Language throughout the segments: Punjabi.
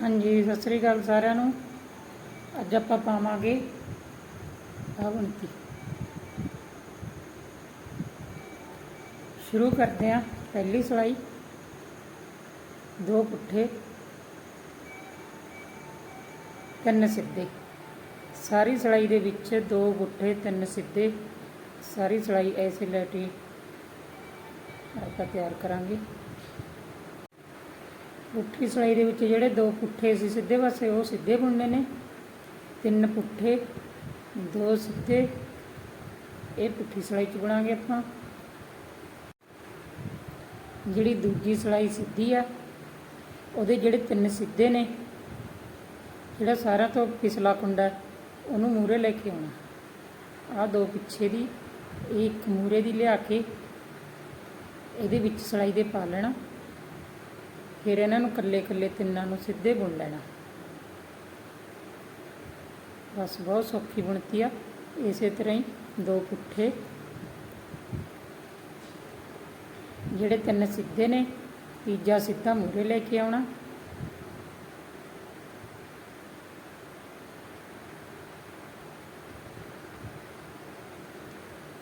ਹਾਂਜੀ, ਸਤਿ ਸ੍ਰੀ ਅਕਾਲ ਸਾਰਿਆਂ ਨੂੰ। ਅੱਜ ਆਪਾਂ ਪਾਵਾਂਗੇ ਆਹ ਸ਼ੁਰੂ ਕਰਦੇ ਹਾਂ ਪਹਿਲੀ ਸਲਾਈ। ਦੋ ਪੁੱਠੇ, ਤਿੰਨ ਸਿੱਧੇ। ਸਾਰੀ ਸਲਾਈ ਦੇ ਵਿੱਚ ਦੋ ਪੁੱਠੇ, ਤਿੰਨ ਸਿੱਧੇ। ਸਾਰੀ ਸਲਾਈ ਐਸੇ ਲੈਟੀ ਆਪਾਂ ਤਿਆਰ ਕਰਾਂਗੇ। ਪੁੱਠੀ ਸਲਾਈ ਦੇ ਵਿੱਚ ਜਿਹੜੇ ਦੋ ਪੁੱਠੇ ਸੀ, ਸਿੱਧੇ ਪਾਸੇ, ਉਹ ਸਿੱਧੇ ਬੁਣਨੇ ਨੇ। ਤਿੰਨ ਪੁੱਠੇ, ਦੋ ਸਿੱਧੇ। ਇਹ ਪੁੱਠੀ ਸਲਾਈ ਚ ਬਣਾਂਗੇ ਆਪਾਂ। ਜਿਹੜੀ ਦੂਜੀ ਸਲਾਈ ਸਿੱਧੀ ਆ, ਉਹਦੇ ਜਿਹੜੇ ਤਿੰਨ ਸਿੱਧੇ ਨੇ, ਜਿਹੜਾ ਸਾਰਾ ਤੋਂ ਪਿਛਲਾ ਕੁੰਡਾ, ਉਹਨੂੰ ਮੂਰੇ ਲੈ ਕੇ ਆਉਣਾ। ਆਹ ਦੋ ਪਿੱਛੇ ਦੀ, ਇਹ ਇੱਕ ਮੂਰੇ ਦੀ ਲਿਆ ਕੇ, ਇਹਦੇ ਵਿੱਚ ਸਲਾਈ ਦੇ ਪਾ ਲੈਣਾ। ਫਿਰ ਇਹਨਾਂ ਨੂੰ ਕੱਲੇ ਕੱਲੇ ਤਿੰਨਾਂ ਨੂੰ ਸਿੱਧੇ ਬੁਣ ਲੈਣਾ। ਬਸ ਬਹੁਤ ਸੌਖੀ ਬੁਣਤੀ ਆ। ਇਸੇ ਤਰ੍ਹਾਂ ਹੀ ਦੋ ਪੁੱਠੇ। ਜਿਹੜੇ ਤਿੰਨ ਸਿੱਧੇ ਨੇ, ਤੀਜਾ ਸਿੱਧਾ ਮੂਰੇ ਲੈ ਕੇ ਆਉਣਾ।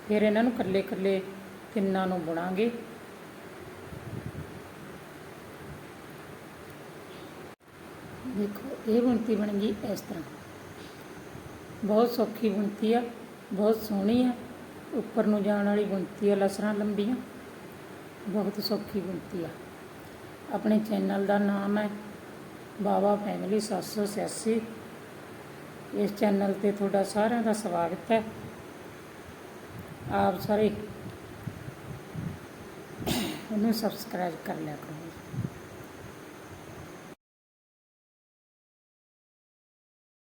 ਫਿਰ ਇਹਨਾਂ ਨੂੰ ਕੱਲੇ ਕੱਲੇ ਤਿੰਨਾਂ ਨੂੰ ਬੁਣਾਂਗੇ। ਦੇਖੋ, ਇਹ ਬੁਣਤੀ ਬਣ ਗਈ ਇਸ ਤਰ੍ਹਾਂ। ਬਹੁਤ ਸੌਖੀ ਬੁਣਤੀ ਆ, ਬਹੁਤ ਸੋਹਣੀ ਆ। ਉੱਪਰ ਨੂੰ ਜਾਣ ਵਾਲੀ ਬੁਣਤੀ ਆ, ਲਸਰਾਂ ਲੰਬੀਆਂ। ਬਹੁਤ ਸੌਖੀ ਬੁਣਤੀ ਆ। ਆਪਣੇ ਚੈਨਲ ਦਾ ਨਾਮ ਹੈ ਬਾਬਾ ਫੈਮਿਲੀ 786 ਇਸ ਚੈਨਲ ਤੇ ਤੁਹਾਡਾ ਸਾਰਿਆਂ ਦਾ ਸਵਾਗਤ ਹੈ। ਆਪ ਸਾਰੇ ਉਹਨੂੰ ਸਬਸਕ੍ਰਾਈਬ ਕਰ ਲਿਆ ਕਰੋ।